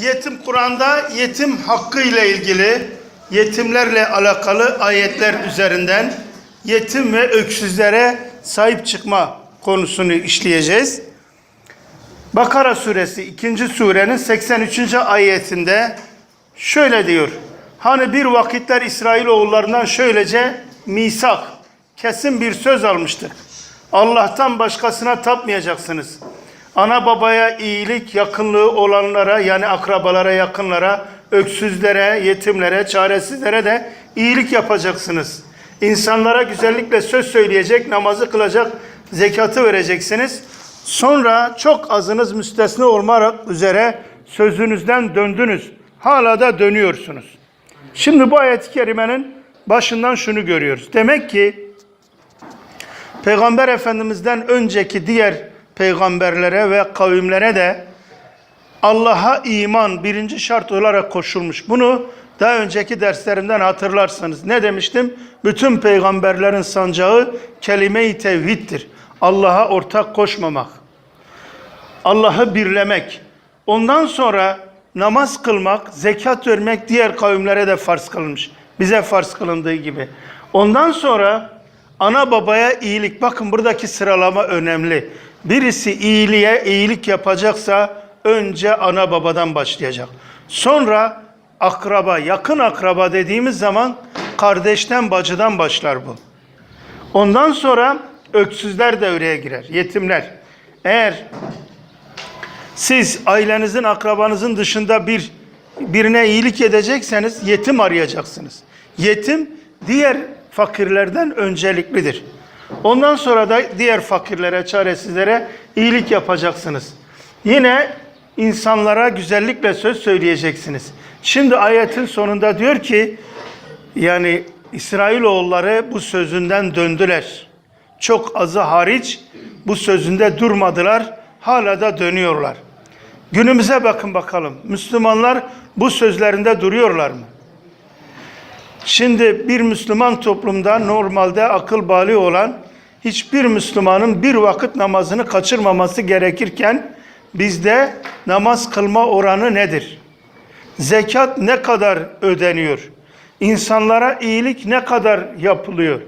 Yetim Kur'an'da yetim hakkı ile ilgili yetimlerle alakalı ayetler üzerinden yetim ve öksüzlere sahip çıkma konusunu işleyeceğiz. Bakara suresi 2. surenin 83. ayetinde şöyle diyor. Hani bir vakitler İsrailoğullarından şöylece misak, kesin bir söz almıştık. Allah'tan başkasına tapmayacaksınız. Ana babaya iyilik, yakınlığı olanlara yani akrabalara, yakınlara, öksüzlere, yetimlere, çaresizlere de iyilik yapacaksınız. İnsanlara güzellikle söz söyleyecek, namazı kılacak, zekatı vereceksiniz. Sonra çok azınız müstesna olmak üzere sözünüzden döndünüz. Hala da dönüyorsunuz. Şimdi bu ayet-i kerimenin başından şunu görüyoruz. Demek ki Peygamber Efendimiz'den önceki diğer peygamberlere ve kavimlere de Allah'a iman birinci şart olarak koşulmuş. Bunu daha önceki derslerimden hatırlarsanız ne demiştim? Bütün peygamberlerin sancağı kelime-i tevhiddir. Allah'a ortak koşmamak. Allah'ı birlemek. Ondan sonra namaz kılmak, zekat vermek diğer kavimlere de farz kılınmış. Bize farz kılındığı gibi. Ondan sonra ana babaya iyilik. Bakın buradaki sıralama önemli. Birisi iyiliğe iyilik yapacaksa önce ana babadan başlayacak. Sonra akraba, yakın akraba dediğimiz zaman kardeşten, bacıdan başlar bu. Ondan sonra öksüzler devreye girer, yetimler. Eğer siz ailenizin, akrabanızın dışında bir birine iyilik edecekseniz yetim arayacaksınız. Yetim diğer fakirlerden önceliklidir. Ondan sonra da diğer fakirlere, çaresizlere iyilik yapacaksınız. Yine insanlara güzellikle söz söyleyeceksiniz. Şimdi ayetin sonunda diyor ki yani İsrailoğulları bu sözünden döndüler. Çok azı hariç bu sözünde durmadılar. Hala da dönüyorlar. Günümüze bakın bakalım. Müslümanlar bu sözlerinde duruyorlar mı? Şimdi bir Müslüman toplumda normalde akıl bali olan hiçbir Müslümanın bir vakit namazını kaçırmaması gerekirken bizde namaz kılma oranı nedir? Zekat ne kadar ödeniyor? İnsanlara iyilik ne kadar yapılıyor?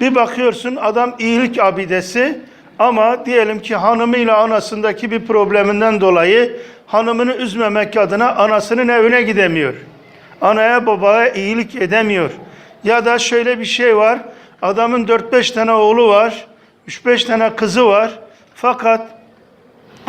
Bir bakıyorsun adam iyilik abidesi ama diyelim ki hanımıyla anasındaki bir probleminden dolayı hanımını üzmemek adına anasının evine gidemiyor. Anaya babaya iyilik edemiyor. Ya da şöyle bir şey var. Adamın 4-5 tane oğlu var. 3-5 tane kızı var. Fakat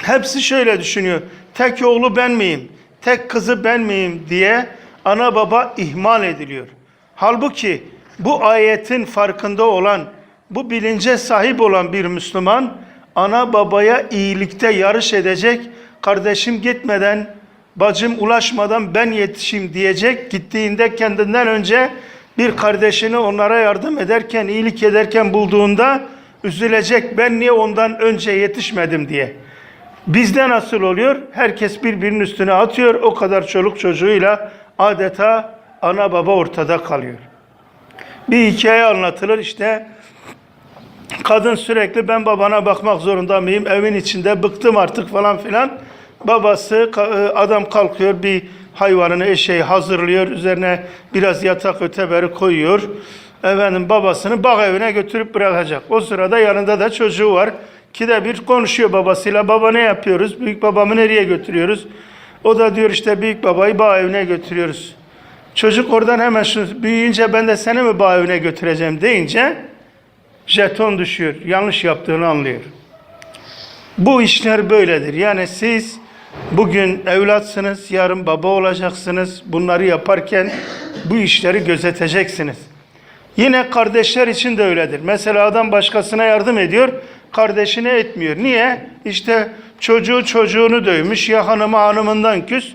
hepsi şöyle düşünüyor. Tek oğlu ben miyim? Tek kızı ben miyim diye ana baba ihmal ediliyor. Halbuki bu ayetin farkında olan, bu bilince sahip olan bir Müslüman ana babaya iyilikte yarış edecek. Kardeşim gitmeden, bacım ulaşmadan ben yetişeyim diyecek. Gittiğinde kendinden önce bir kardeşini onlara yardım ederken, iyilik ederken bulduğunda üzülecek. Ben niye ondan önce yetişmedim diye. Bizde nasıl oluyor? Herkes birbirinin üstüne atıyor. O kadar çoluk çocuğuyla adeta ana baba ortada kalıyor. Bir hikaye anlatılır işte kadın sürekli ben babana bakmak zorunda mıyım? Evin içinde bıktım artık falan filan. Babası ka- adam kalkıyor bir hayvanını eşeği hazırlıyor. Üzerine biraz yatak öteberi koyuyor. Efendim babasını bağ evine götürüp bırakacak. O sırada yanında da çocuğu var. Ki de bir konuşuyor babasıyla. Baba ne yapıyoruz? Büyük babamı nereye götürüyoruz? O da diyor işte büyük babayı bağ evine götürüyoruz. Çocuk oradan hemen şu büyüyünce ben de seni mi bağ evine götüreceğim deyince jeton düşüyor. Yanlış yaptığını anlıyor. Bu işler böyledir. Yani siz bugün evlatsınız, yarın baba olacaksınız. Bunları yaparken bu işleri gözeteceksiniz. Yine kardeşler için de öyledir. Mesela adam başkasına yardım ediyor, kardeşine etmiyor. Niye? İşte çocuğu çocuğunu dövmüş ya hanımı hanımından küs.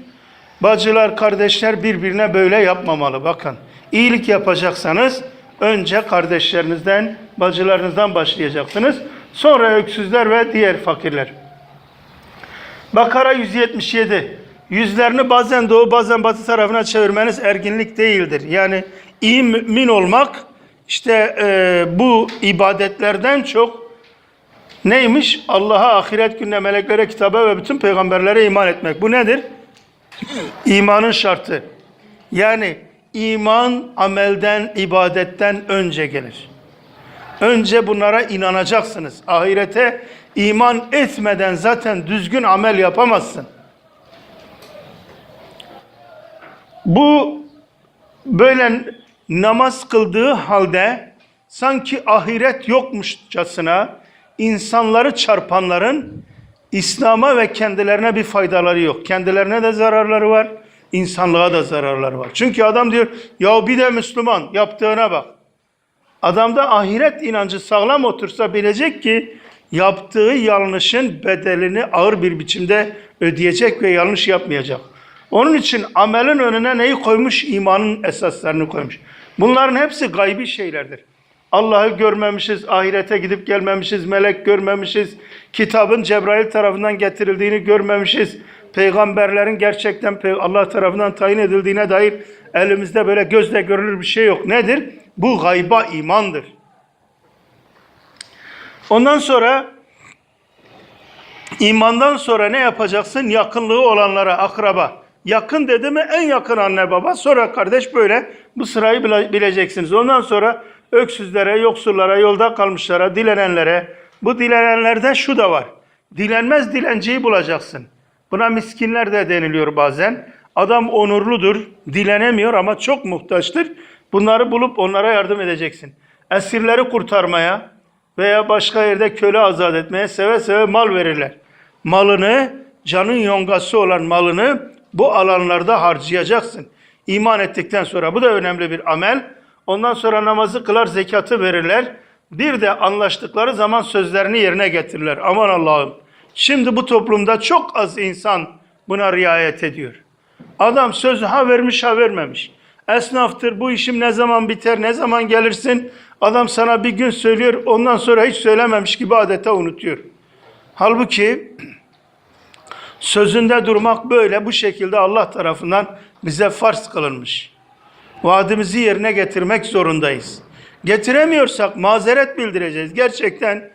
Bacılar, kardeşler birbirine böyle yapmamalı. Bakın, iyilik yapacaksanız önce kardeşlerinizden, bacılarınızdan başlayacaksınız. Sonra öksüzler ve diğer fakirler. Bakara 177. Yüzlerini bazen doğu bazen batı tarafına çevirmeniz erginlik değildir. Yani iyi mümin olmak işte e, bu ibadetlerden çok neymiş? Allah'a, ahiret gününe, meleklere, kitaba ve bütün peygamberlere iman etmek. Bu nedir? İmanın şartı. Yani iman amelden, ibadetten önce gelir. Önce bunlara inanacaksınız. Ahirete iman etmeden zaten düzgün amel yapamazsın. Bu böyle namaz kıldığı halde sanki ahiret yokmuşçasına insanları çarpanların İslam'a ve kendilerine bir faydaları yok. Kendilerine de zararları var, insanlığa da zararları var. Çünkü adam diyor ya bir de Müslüman yaptığına bak. Adamda ahiret inancı sağlam otursa bilecek ki yaptığı yanlışın bedelini ağır bir biçimde ödeyecek ve yanlış yapmayacak. Onun için amelin önüne neyi koymuş? İmanın esaslarını koymuş. Bunların hepsi gaybi şeylerdir. Allah'ı görmemişiz, ahirete gidip gelmemişiz, melek görmemişiz, kitabın Cebrail tarafından getirildiğini görmemişiz, peygamberlerin gerçekten Allah tarafından tayin edildiğine dair elimizde böyle gözle görülür bir şey yok. Nedir? Bu gayba imandır. Ondan sonra imandan sonra ne yapacaksın? Yakınlığı olanlara, akraba. Yakın dedi mi en yakın anne baba, sonra kardeş böyle bu sırayı bile- bileceksiniz. Ondan sonra öksüzlere, yoksullara, yolda kalmışlara, dilenenlere. Bu dilenenlerde şu da var. Dilenmez dilenciyi bulacaksın. Buna miskinler de deniliyor bazen. Adam onurludur, dilenemiyor ama çok muhtaçtır. Bunları bulup onlara yardım edeceksin. Esirleri kurtarmaya veya başka yerde köle azat etmeye seve seve mal verirler. Malını, canın yongası olan malını bu alanlarda harcayacaksın. İman ettikten sonra bu da önemli bir amel. Ondan sonra namazı kılar, zekatı verirler. Bir de anlaştıkları zaman sözlerini yerine getirirler. Aman Allah'ım. Şimdi bu toplumda çok az insan buna riayet ediyor. Adam sözü ha vermiş ha vermemiş. Esnaftır bu işim ne zaman biter ne zaman gelirsin. Adam sana bir gün söylüyor ondan sonra hiç söylememiş gibi adeta unutuyor. Halbuki sözünde durmak böyle bu şekilde Allah tarafından bize farz kılınmış. Vaadimizi yerine getirmek zorundayız. Getiremiyorsak mazeret bildireceğiz. Gerçekten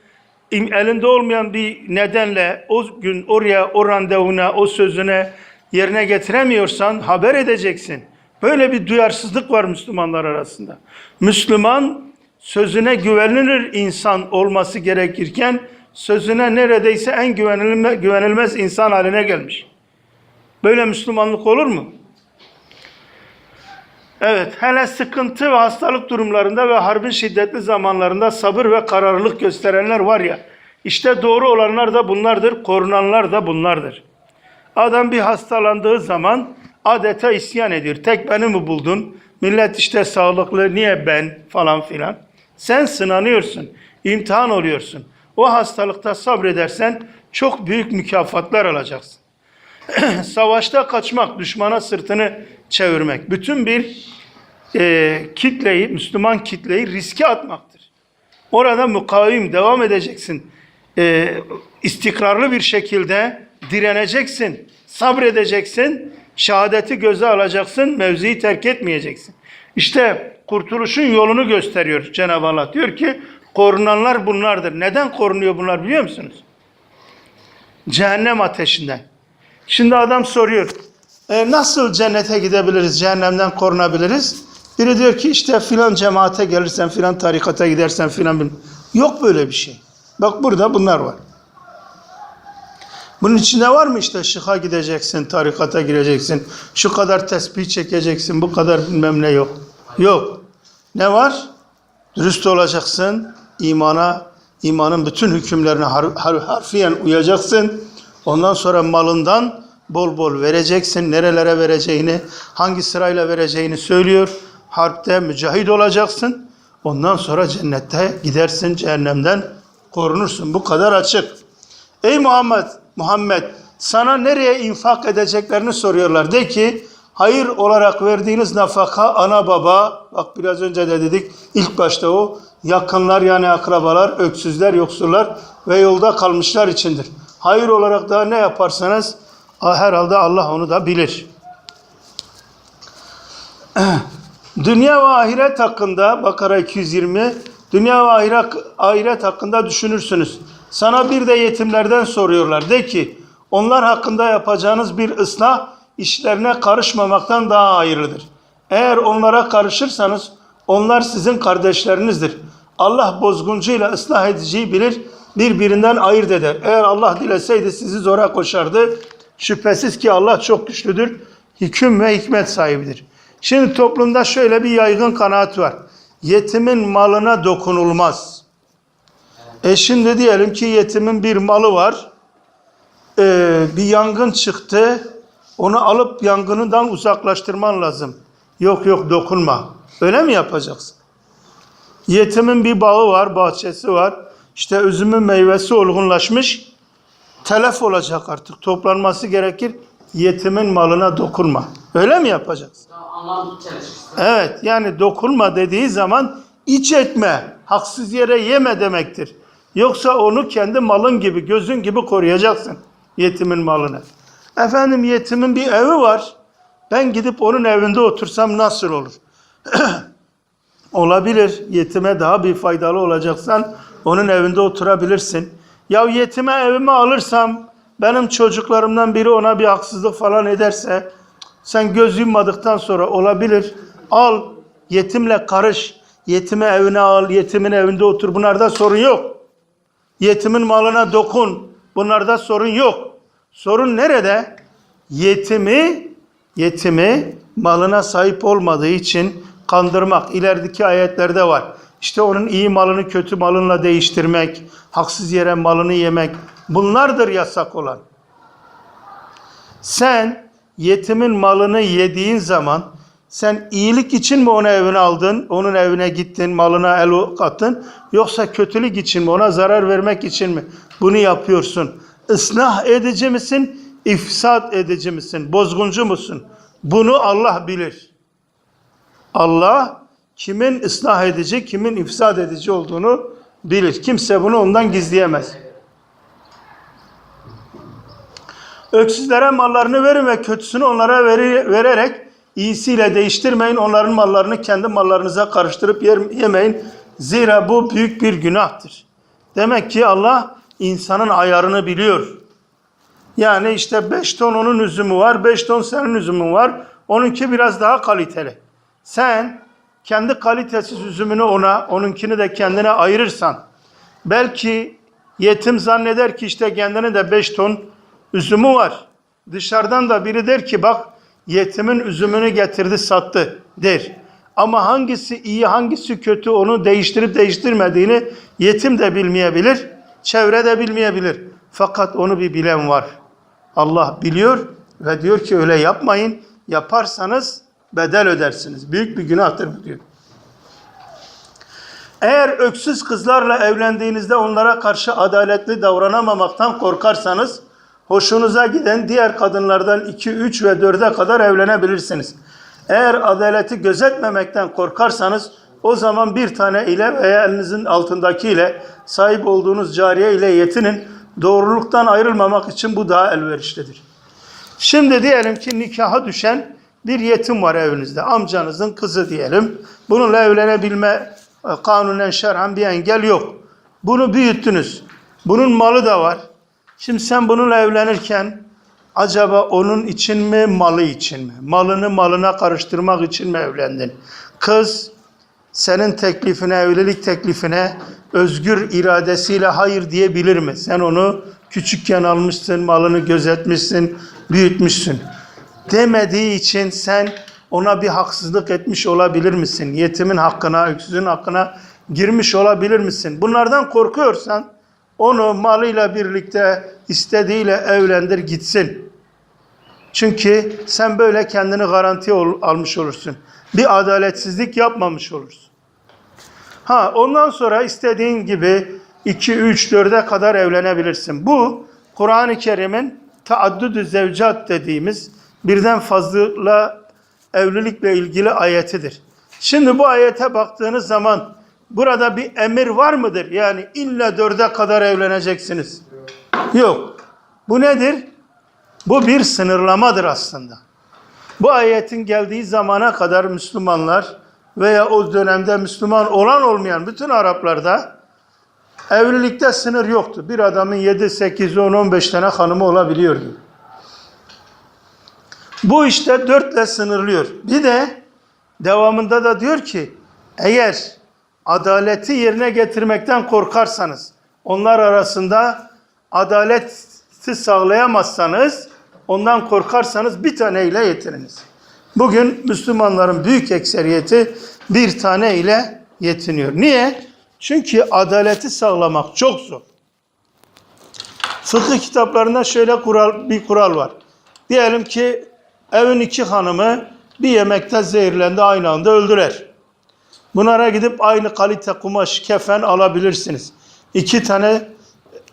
elinde olmayan bir nedenle o gün oraya, o randevuna, o sözüne yerine getiremiyorsan haber edeceksin. Böyle bir duyarsızlık var Müslümanlar arasında. Müslüman sözüne güvenilir insan olması gerekirken sözüne neredeyse en güvenilme, güvenilmez insan haline gelmiş. Böyle Müslümanlık olur mu? Evet, hele sıkıntı ve hastalık durumlarında ve harbin şiddetli zamanlarında sabır ve kararlılık gösterenler var ya, işte doğru olanlar da bunlardır, korunanlar da bunlardır. Adam bir hastalandığı zaman adeta isyan ediyor. Tek beni mi buldun? Millet işte sağlıklı, niye ben falan filan. Sen sınanıyorsun, imtihan oluyorsun. O hastalıkta sabredersen çok büyük mükafatlar alacaksın. Savaşta kaçmak, düşmana sırtını çevirmek. Bütün bir e, kitleyi, Müslüman kitleyi riske atmaktır. Orada mukavim devam edeceksin. E, istikrarlı bir şekilde direneceksin, sabredeceksin, şehadeti göze alacaksın, mevziyi terk etmeyeceksin. İşte kurtuluşun yolunu gösteriyor Cenab-ı Allah. Diyor ki korunanlar bunlardır. Neden korunuyor bunlar biliyor musunuz? Cehennem ateşinden. Şimdi adam soruyor. "E, nasıl cennete gidebiliriz, cehennemden korunabiliriz? Biri diyor ki işte filan cemaate gelirsen, filan tarikata gidersen filan. Yok böyle bir şey. Bak burada bunlar var. Bunun içinde var mı işte şıka gideceksin, tarikata gireceksin, şu kadar tesbih çekeceksin, bu kadar bilmem ne yok. Yok. Ne var? Dürüst olacaksın, imana, imanın bütün hükümlerine har, har, harfiyen uyacaksın. Ondan sonra malından bol bol vereceksin. Nerelere vereceğini, hangi sırayla vereceğini söylüyor. Harpte mücahit olacaksın. Ondan sonra cennette gidersin, cehennemden korunursun. Bu kadar açık. Ey Muhammed, Muhammed sana nereye infak edeceklerini soruyorlar. De ki hayır olarak verdiğiniz nafaka ana baba, bak biraz önce de dedik ilk başta o yakınlar yani akrabalar, öksüzler, yoksullar ve yolda kalmışlar içindir. Hayır olarak daha ne yaparsanız herhalde Allah onu da bilir. Dünya ve ahiret hakkında Bakara 220 Dünya ve ahiret, hakkında düşünürsünüz. Sana bir de yetimlerden soruyorlar. De ki onlar hakkında yapacağınız bir ıslah işlerine karışmamaktan daha hayırlıdır. Eğer onlara karışırsanız onlar sizin kardeşlerinizdir. Allah bozguncuyla ıslah ediciyi bilir, birbirinden ayırt eder. Eğer Allah dileseydi sizi zora koşardı. Şüphesiz ki Allah çok güçlüdür, hüküm ve hikmet sahibidir. Şimdi toplumda şöyle bir yaygın kanaat var. Yetimin malına dokunulmaz. E şimdi diyelim ki yetimin bir malı var. Ee, bir yangın çıktı. Onu alıp yangından uzaklaştırman lazım. Yok yok dokunma. Öyle mi yapacaksın? Yetimin bir bağı var, bahçesi var. İşte üzümün meyvesi olgunlaşmış. Telef olacak artık. Toplanması gerekir. Yetimin malına dokunma. Öyle mi yapacaksın? Evet yani dokunma dediği zaman iç etme, haksız yere yeme demektir. Yoksa onu kendi malın gibi, gözün gibi koruyacaksın yetimin malını. Efendim yetimin bir evi var. Ben gidip onun evinde otursam nasıl olur? Olabilir. Yetime daha bir faydalı olacaksan onun evinde oturabilirsin. Ya yetime evime alırsam benim çocuklarımdan biri ona bir haksızlık falan ederse sen göz yummadıktan sonra olabilir. Al yetimle karış. Yetime evine al, yetimin evinde otur. Bunlarda sorun yok. Yetimin malına dokun. Bunlarda sorun yok. Sorun nerede? Yetimi, yetimi malına sahip olmadığı için kandırmak. İlerideki ayetlerde var. İşte onun iyi malını kötü malınla değiştirmek, haksız yere malını yemek. Bunlardır yasak olan. Sen yetimin malını yediğin zaman sen iyilik için mi onu evine aldın, onun evine gittin, malına el attın yoksa kötülük için mi, ona zarar vermek için mi bunu yapıyorsun? Islah edici misin, ifsat edici misin, bozguncu musun? Bunu Allah bilir. Allah kimin ıslah edici, kimin ifsad edici olduğunu bilir. Kimse bunu ondan gizleyemez. Öksüzlere mallarını verin ve kötüsünü onlara veri- vererek iyisiyle değiştirmeyin. Onların mallarını kendi mallarınıza karıştırıp yemeyin. Zira bu büyük bir günahtır. Demek ki Allah insanın ayarını biliyor. Yani işte 5 ton onun üzümü var, 5 ton senin üzümün var. Onunki biraz daha kaliteli. Sen kendi kalitesiz üzümünü ona, onunkini de kendine ayırırsan, belki yetim zanneder ki işte kendine de 5 ton üzümü var. Dışarıdan da biri der ki bak yetimin üzümünü getirdi sattı der. Ama hangisi iyi hangisi kötü onu değiştirip değiştirmediğini yetim de bilmeyebilir, çevre de bilmeyebilir. Fakat onu bir bilen var. Allah biliyor ve diyor ki öyle yapmayın. Yaparsanız bedel ödersiniz. Büyük bir günahtır bu diyor. Eğer öksüz kızlarla evlendiğinizde onlara karşı adaletli davranamamaktan korkarsanız hoşunuza giden diğer kadınlardan 2, 3 ve 4'e kadar evlenebilirsiniz. Eğer adaleti gözetmemekten korkarsanız o zaman bir tane ile veya elinizin altındaki ile sahip olduğunuz cariye ile yetinin. Doğruluktan ayrılmamak için bu daha elverişlidir. Şimdi diyelim ki nikaha düşen bir yetim var evinizde. Amcanızın kızı diyelim. Bununla evlenebilme e, kanunen şerhan bir engel yok. Bunu büyüttünüz. Bunun malı da var. Şimdi sen bununla evlenirken acaba onun için mi malı için mi? Malını malına karıştırmak için mi evlendin? Kız senin teklifine, evlilik teklifine özgür iradesiyle hayır diyebilir mi? Sen onu küçükken almışsın, malını gözetmişsin, büyütmüşsün. Demediği için sen ona bir haksızlık etmiş olabilir misin? Yetimin hakkına, öksüzün hakkına girmiş olabilir misin? Bunlardan korkuyorsan onu malıyla birlikte istediğiyle evlendir gitsin. Çünkü sen böyle kendini garantiye ol- almış olursun. Bir adaletsizlik yapmamış olursun. Ha ondan sonra istediğin gibi 2, 3, 4'e kadar evlenebilirsin. Bu Kur'an-ı Kerim'in taaddüdü zevcat dediğimiz birden fazla evlilikle ilgili ayetidir. Şimdi bu ayete baktığınız zaman burada bir emir var mıdır? Yani illa dörde kadar evleneceksiniz. Yok. Bu nedir? Bu bir sınırlamadır aslında. Bu ayetin geldiği zamana kadar Müslümanlar veya o dönemde Müslüman olan olmayan bütün Araplarda evlilikte sınır yoktu. Bir adamın 7, 8, 10, 15 tane hanımı olabiliyordu. Bu işte dörtle sınırlıyor. Bir de devamında da diyor ki eğer adaleti yerine getirmekten korkarsanız onlar arasında adaleti sağlayamazsanız ondan korkarsanız bir taneyle yetininiz. Bugün Müslümanların büyük ekseriyeti bir tane ile yetiniyor. Niye? Çünkü adaleti sağlamak çok zor. Fıkıh kitaplarında şöyle kural, bir kural var. Diyelim ki evin iki hanımı bir yemekte zehirlendi aynı anda öldürer. Bunlara gidip aynı kalite kumaş, kefen alabilirsiniz. İki tane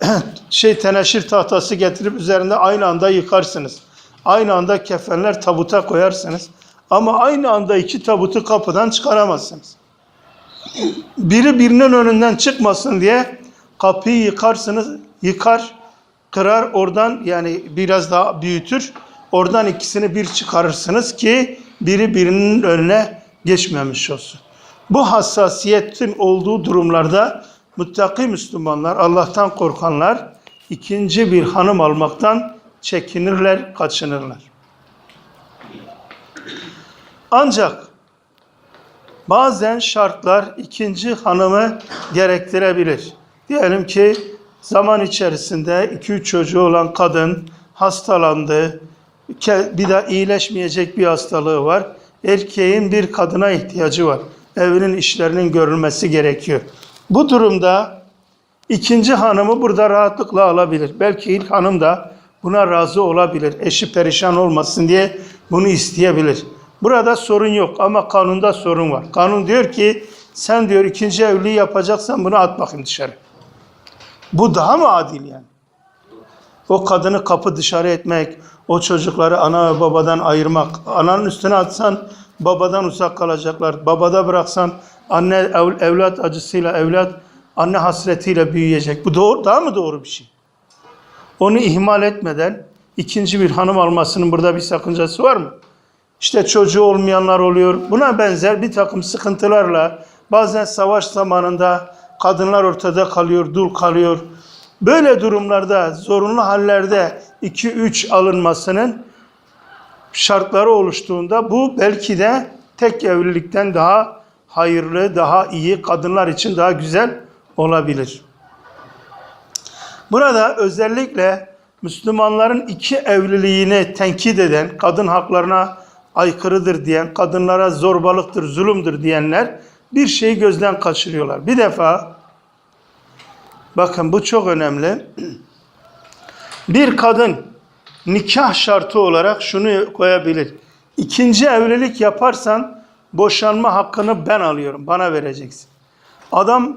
şey teneşir tahtası getirip üzerinde aynı anda yıkarsınız. Aynı anda kefenler tabuta koyarsınız. Ama aynı anda iki tabutu kapıdan çıkaramazsınız. Biri birinin önünden çıkmasın diye kapıyı yıkarsınız, yıkar, kırar oradan yani biraz daha büyütür. Oradan ikisini bir çıkarırsınız ki biri birinin önüne geçmemiş olsun. Bu hassasiyetin olduğu durumlarda muttaki Müslümanlar, Allah'tan korkanlar ikinci bir hanım almaktan çekinirler, kaçınırlar. Ancak bazen şartlar ikinci hanımı gerektirebilir. Diyelim ki zaman içerisinde 2-3 çocuğu olan kadın hastalandı, bir daha iyileşmeyecek bir hastalığı var. Erkeğin bir kadına ihtiyacı var. Evinin işlerinin görülmesi gerekiyor. Bu durumda ikinci hanımı burada rahatlıkla alabilir. Belki ilk hanım da buna razı olabilir. Eşi perişan olmasın diye bunu isteyebilir. Burada sorun yok ama kanunda sorun var. Kanun diyor ki sen diyor ikinci evliliği yapacaksan bunu at bakayım dışarı. Bu daha mı adil yani? O kadını kapı dışarı etmek, o çocukları ana ve babadan ayırmak. Ananın üstüne atsan babadan uzak kalacaklar. Babada bıraksan anne ev- evlat acısıyla, evlat anne hasretiyle büyüyecek. Bu doğru, daha mı doğru bir şey? Onu ihmal etmeden ikinci bir hanım almasının burada bir sakıncası var mı? İşte çocuğu olmayanlar oluyor. Buna benzer bir takım sıkıntılarla bazen savaş zamanında kadınlar ortada kalıyor, dul kalıyor. Böyle durumlarda zorunlu hallerde 2-3 alınmasının şartları oluştuğunda bu belki de tek evlilikten daha hayırlı, daha iyi, kadınlar için daha güzel olabilir. Burada özellikle Müslümanların iki evliliğini tenkit eden, kadın haklarına aykırıdır diyen, kadınlara zorbalıktır, zulümdür diyenler bir şeyi gözden kaçırıyorlar. Bir defa bakın bu çok önemli. Bir kadın nikah şartı olarak şunu koyabilir. İkinci evlilik yaparsan boşanma hakkını ben alıyorum, bana vereceksin. Adam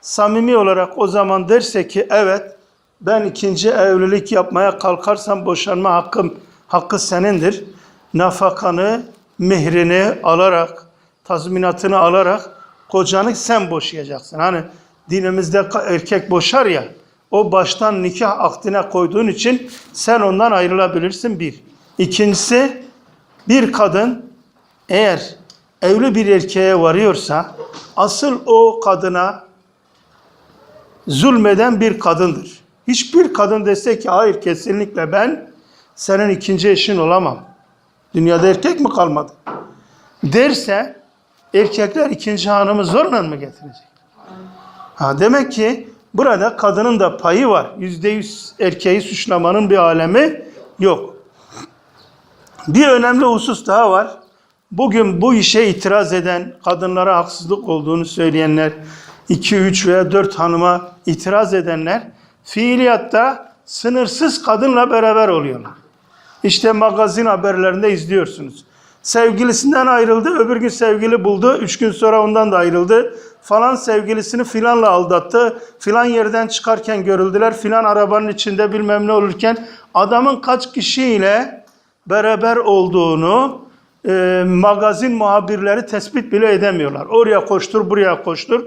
samimi olarak o zaman derse ki evet ben ikinci evlilik yapmaya kalkarsam boşanma hakkım hakkı senindir. Nafakanı, mehrini alarak, tazminatını alarak kocanı sen boşayacaksın. Hani dinimizde erkek boşar ya o baştan nikah akdine koyduğun için sen ondan ayrılabilirsin bir. İkincisi bir kadın eğer evli bir erkeğe varıyorsa asıl o kadına zulmeden bir kadındır. Hiçbir kadın dese ki hayır kesinlikle ben senin ikinci eşin olamam. Dünyada erkek mi kalmadı? Derse erkekler ikinci hanımı zorla mı getirecek? Ha, demek ki burada kadının da payı var. Yüzde yüz erkeği suçlamanın bir alemi yok. Bir önemli husus daha var. Bugün bu işe itiraz eden, kadınlara haksızlık olduğunu söyleyenler, 2, 3 veya 4 hanıma itiraz edenler fiiliyatta sınırsız kadınla beraber oluyorlar. İşte magazin haberlerinde izliyorsunuz. Sevgilisinden ayrıldı, öbür gün sevgili buldu, üç gün sonra ondan da ayrıldı. Falan sevgilisini filanla aldattı, filan yerden çıkarken görüldüler, filan arabanın içinde bilmem ne olurken adamın kaç kişiyle beraber olduğunu e, magazin muhabirleri tespit bile edemiyorlar. Oraya koştur, buraya koştur.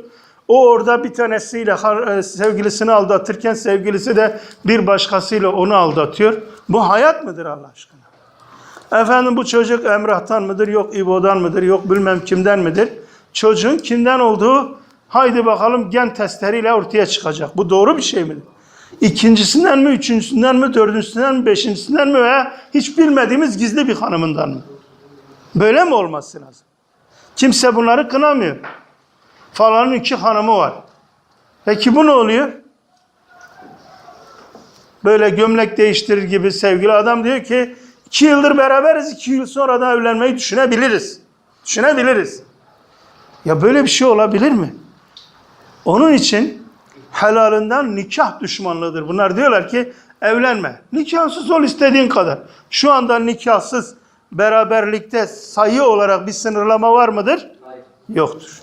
O orada bir tanesiyle e, sevgilisini aldatırken sevgilisi de bir başkasıyla onu aldatıyor. Bu hayat mıdır Allah aşkına? Efendim bu çocuk Emrah'tan mıdır, yok İbo'dan mıdır, yok bilmem kimden midir? Çocuğun kimden olduğu haydi bakalım gen testleriyle ortaya çıkacak. Bu doğru bir şey midir? İkincisinden mi, üçüncüsünden mi, dördüncüsünden mi, beşincisinden mi veya hiç bilmediğimiz gizli bir hanımından mı? Böyle mi olması lazım? Kimse bunları kınamıyor. Falanın iki hanımı var. Peki bu ne oluyor? Böyle gömlek değiştirir gibi sevgili adam diyor ki iki yıldır beraberiz, iki yıl sonra da evlenmeyi düşünebiliriz. Düşünebiliriz. Ya böyle bir şey olabilir mi? Onun için helalinden nikah düşmanlığıdır. Bunlar diyorlar ki evlenme. Nikahsız ol istediğin kadar. Şu anda nikahsız beraberlikte sayı olarak bir sınırlama var mıdır? Hayır. Yoktur.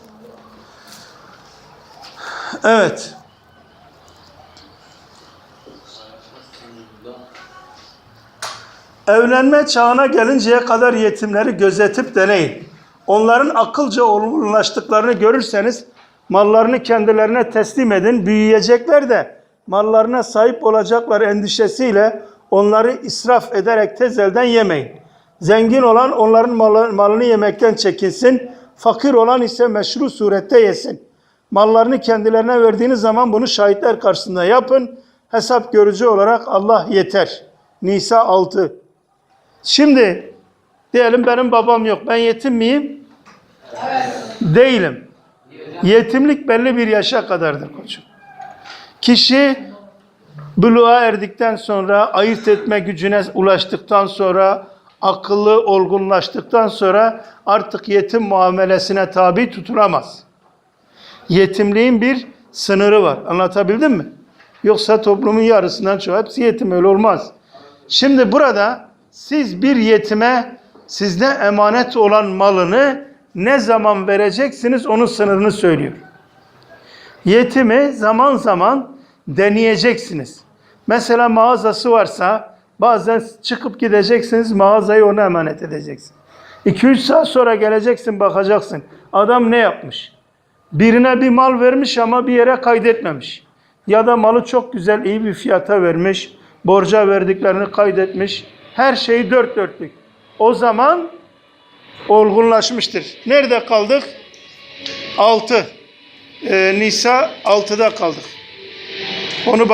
Evet. Evlenme çağına gelinceye kadar yetimleri gözetip deneyin. Onların akılca olgunlaştıklarını görürseniz mallarını kendilerine teslim edin. Büyüyecekler de mallarına sahip olacaklar endişesiyle onları israf ederek tez elden yemeyin. Zengin olan onların malı- malını yemekten çekinsin. Fakir olan ise meşru surette yesin. Mallarını kendilerine verdiğiniz zaman bunu şahitler karşısında yapın. Hesap görücü olarak Allah yeter. Nisa 6 Şimdi diyelim benim babam yok. Ben yetim miyim? Değilim. Yetimlik belli bir yaşa kadardır koçum. Kişi buluğa erdikten sonra, ayırt etme gücüne ulaştıktan sonra, akıllı olgunlaştıktan sonra artık yetim muamelesine tabi tutulamaz. Yetimliğin bir sınırı var. Anlatabildim mi? Yoksa toplumun yarısından çoğu hepsi yetim öyle olmaz. Şimdi burada siz bir yetime sizde emanet olan malını ne zaman vereceksiniz onun sınırını söylüyor. Yetimi zaman zaman deneyeceksiniz. Mesela mağazası varsa bazen çıkıp gideceksiniz mağazayı ona emanet edeceksin. 2-3 saat sonra geleceksin bakacaksın. Adam ne yapmış? Birine bir mal vermiş ama bir yere kaydetmemiş. Ya da malı çok güzel iyi bir fiyata vermiş. Borca verdiklerini kaydetmiş. Her şeyi dört dörtlük. O zaman olgunlaşmıştır. Nerede kaldık? 6. Nisa 6'da kaldık. Onu